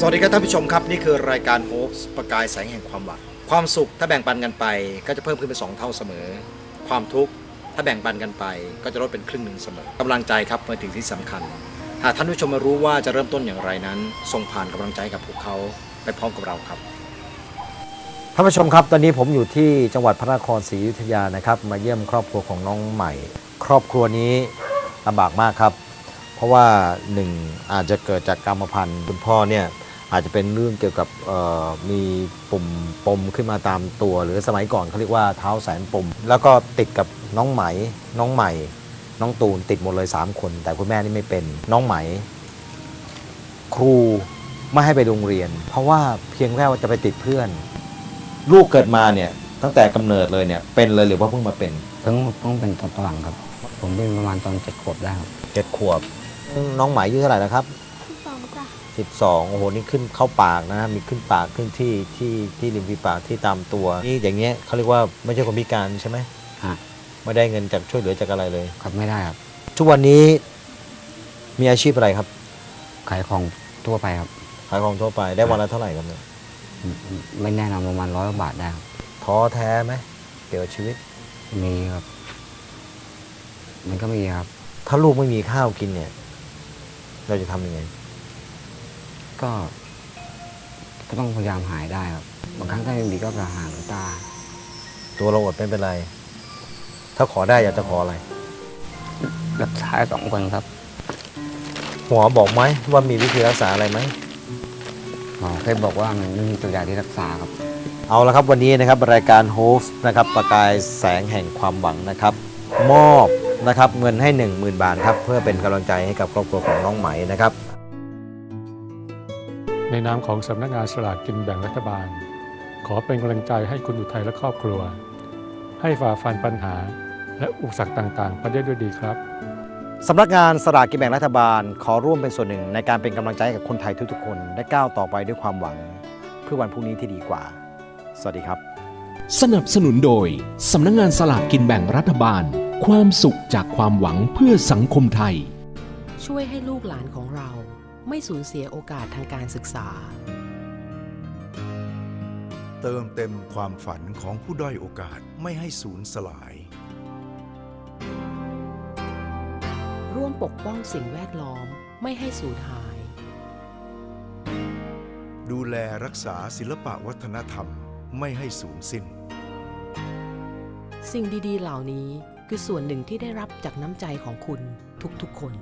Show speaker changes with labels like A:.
A: สวัสดีครับท่านผู้ชมครับ นี่คือรายการโฮปประกายแสงแห่งความหวังความสุขถ้าแบ่งปันกันไป ก็จะเพิ่มขึ้นเป็นสองเท่าเสมอ ความทุกข์ถ้าแบ่งปันกันไป ก็จะลดเป็นครึ่งหนึ่งเสมอกำลังใจครับเป็นสิ่งที่สำคัญ หากท่านผู้ชมมารู้ว่าจะเริ่มต้นอย่างไรนั้นส่งผ่านกำลังใจกับพวกเขาไปพร้อมกับเราครับท่านผู้ชมครับ ตอนนี้ผมอยู่ที่จังหวัดพระนครศรีอยุธยานะครับ มาเยี่ยมครอบครัวของน้องใหม่ ครอบครัวนี้ลำบากมากครับ เพราะว่าหนึ่งอาจจะเกิดจากกรรมพันธุ์คุณพ่อเนี่ย อาจจะเป็นเรื่องเกี่ยวกับเอ่อมีปุ่มปมขึ้นมาตามตัว หรือสมัยก่อนเขาเรียกว่าเท้าแสนปม แล้วก็ติดกับน้องไหม น้องใหม่ น้องตูนติดหมดเลย 3 คน แต่คุณแม่นี่ไม่เป็นน้องไหม ครูไม่ให้ไปโรงเรียน เพราะว่าเพียงแค่ว่าจะไปติดเพื่อน ลูกเกิดมาเนี่ยตั้งแต่กำเนิดเลยเนี่ยเป็นเลยหรือว่าเพิ่งมาเป็น
B: เพิ่งเพิ่งเป็นตอนหลังครับ ผมเป็นประมาณตอนเจ็ดขวบได้ครับ
A: เจ็ดขวบ น้องไหมอายุเท่าไหร่แล้วครับ
C: สองจ้ะ
A: สิบสองโอ้โหนี่ขึ้นเข้าปากนะมีขึ้นปากขึ้นที่ที่ที่ริมฝีปากที่ตามตัวนี่อย่างเงี้ยเขาเรียกว่าไม่ใช่คนพิการใช่ไหม
B: ฮะ
A: ไม่ได้เงินจากช่วยเหลือจากอะไรเลย
B: ครับไม่ได้ครับ
A: ทุกวันนี้มีอาชีพอะไรครับ
B: ขายของทั่วไปครับ
A: ขายของทั่วไปได้วันละเท่าไหร่ครับเนี่ย
B: ไม่ไม่แน่นอนประมาณร้อยบาทได้ครับ
A: ท้อแท้ไหมเกี่ยวกับชีวิต
B: มีครับ มันก็มีครับ
A: ถ้าลูกไม่มีข้าวกินเนี่ย เราจะทำยังไง
B: ก็ก็ต้องพยายามหายได้ครับ บางครั้งถ้าไม่มีก็ไปหาหลวงตา
A: ตัวเราอดไม่เป็นไร ถ้าขอได้อยากจะขออะไร
B: รักษาสองคนครับ
A: หมอบอกไหมว่ามีวิธีรักษาอะไรไหม
B: หมอเคยบอกว่ามันไม่มีตัวยาที่รักษาครับ
A: เอาละครับวันนี้นะครับรายการโฮสต์นะครับประกายแสงแห่งความหวังนะครับ มอบนะครับเงินให้ 10,000 บาทครับเพื่อเป็นกำลังใจให้กับครอบครัวของน้องไหมนะครับ
D: ในนามของสำนักงานสลากกินแบ่งรัฐบาล ขอเป็นกำลังใจให้คุณอุทัยและครอบครัว ให้ฝ่าฟันปัญหา และอุปสรรคต่างๆ ไปได้ด้วยดีครับ
A: สำนักงานสลากกินแบ่งรัฐบาล ขอร่วมเป็นส่วนหนึ่งในการเป็นกำลังใจให้กับคนไทยทุกๆคนได้ก้าวต่อไปด้วยความหวัง เพื่อวันพรุ่งนี้ที่ดีกว่า สวัสดีครับ
E: สนับสนุนโดยสำนักงงานสลากกินแบ่งรัฐบาล ความสุขจากความหวังเพื่อสังคมไทย
F: ช่วยให้ลูกหลานของเรา ไม่สูญเสียโอกาสทางการศึกษา
G: เติมเต็มความฝันของผู้ด้อยโอกาสไม่ให้สูญสลาย
F: ร่วมปกป้องสิ่งแวดล้อมไม่ให้สูญหาย
G: ดูแลรักษาศิลปะวัฒนธรรมไม่ให้สูญสิ้น
F: สิ่งดีๆเหล่านี้คือส่วนหนึ่งที่ได้รับจากน้ำใจของคุณทุกๆคน